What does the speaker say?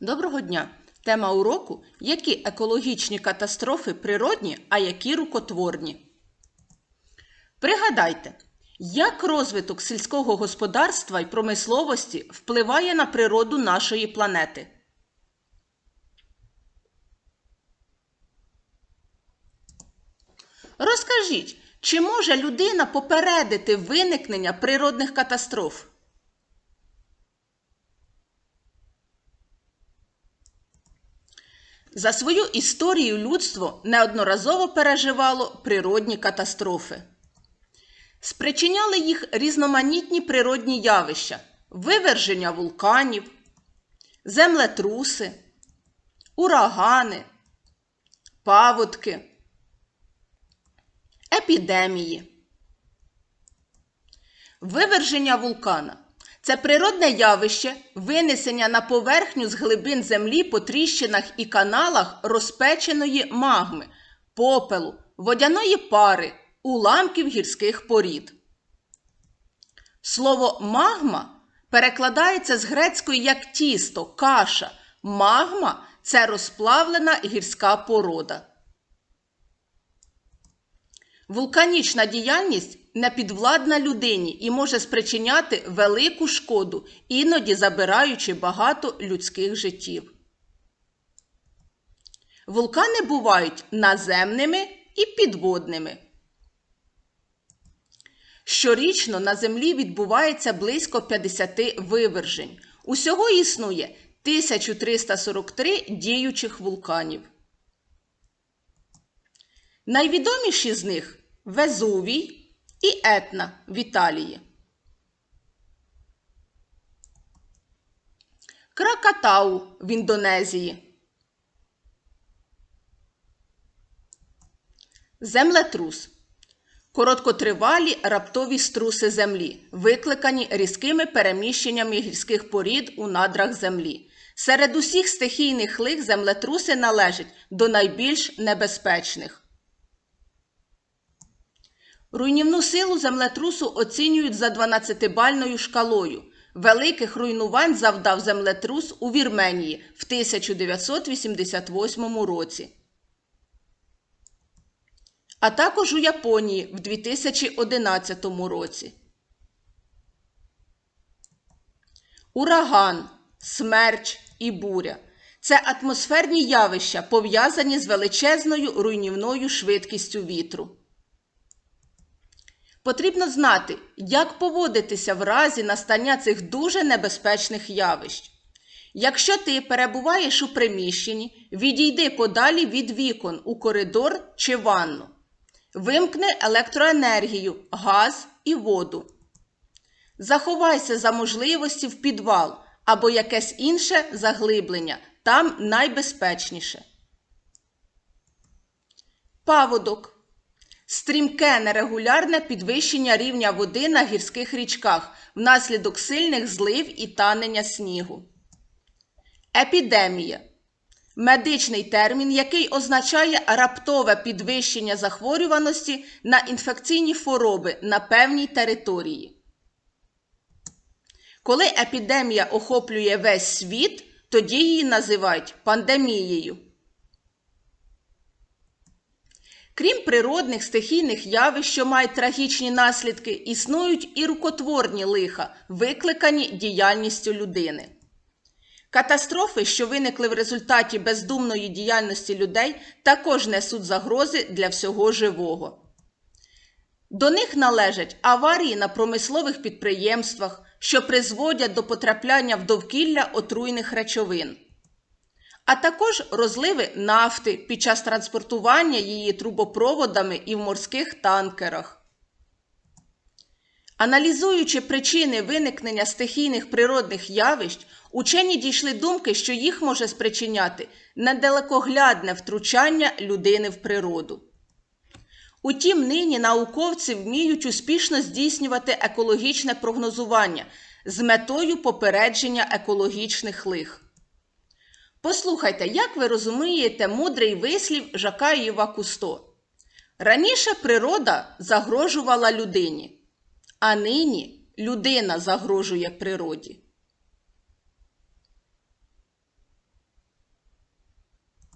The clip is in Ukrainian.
Доброго дня! Тема уроку які екологічні катастрофи природні, а які рукотворні. Пригадайте, як розвиток сільського господарства і промисловості впливає на природу нашої планети. Розкажіть, чи може людина попередити виникнення природних катастроф? За свою історію людство неодноразово переживало природні катастрофи. Спричиняли їх різноманітні природні явища, виверження вулканів, землетруси, урагани, паводки, епідемії. Виверження вулкана це природне явище винесення на поверхню з глибин землі по тріщинах і каналах розпеченої магми, попелу, водяної пари, уламків гірських порід. Слово магма перекладається з грецької як тісто, каша. Магма це розплавлена гірська порода. Вулканічна діяльність непідвладна людині і може спричиняти велику шкоду, іноді забираючи багато людських життів. Вулкани бувають наземними і підводними. Щорічно на Землі відбувається близько 50 вивержень. Усього існує 1343 діючих вулканів. Найвідоміші з них Везувій і Етна в Італії. Кракатау в Індонезії. Землетрус. Короткотривалі раптові струси землі, викликані різкими переміщеннями гірських порід у надрах землі. Серед усіх стихійних лих землетруси належать до найбільш небезпечних. Руйнівну силу землетрусу оцінюють за 12-бальною шкалою. Великих руйнувань завдав землетрус у Вірменії в 1988 році. А також у Японії в 2011 році. Ураган, смерч і буря це атмосферні явища, пов'язані з величезною руйнівною швидкістю вітру. Потрібно знати, як поводитися в разі настання цих дуже небезпечних явищ. Якщо ти перебуваєш у приміщенні, відійди подалі від вікон у коридор чи ванну. Вимкни електроенергію, газ і воду. Заховайся за можливості в підвал або якесь інше заглиблення. Там найбезпечніше. Паводок. Стрімке нерегулярне підвищення рівня води на гірських річках внаслідок сильних злив і танення снігу. Епідемія медичний термін, який означає раптове підвищення захворюваності на інфекційні хвороби на певній території. Коли епідемія охоплює весь світ, тоді її називають пандемією. Крім природних стихійних явищ, що мають трагічні наслідки, існують і рукотворні лиха, викликані діяльністю людини. Катастрофи, що виникли в результаті бездумної діяльності людей, також несуть загрози для всього живого. До них належать аварії на промислових підприємствах, що призводять до потрапляння в довкілля отруйних речовин а також розливи нафти під час транспортування її трубопроводами і в морських танкерах. Аналізуючи причини виникнення стихійних природних явищ, учені дійшли думки, що їх може спричиняти недалекоглядне втручання людини в природу. Утім, нині науковці вміють успішно здійснювати екологічне прогнозування з метою попередження екологічних лих. Послухайте, як ви розумієте мудрий вислів Жакаєва Кусто. Раніше природа загрожувала людині, а нині людина загрожує природі.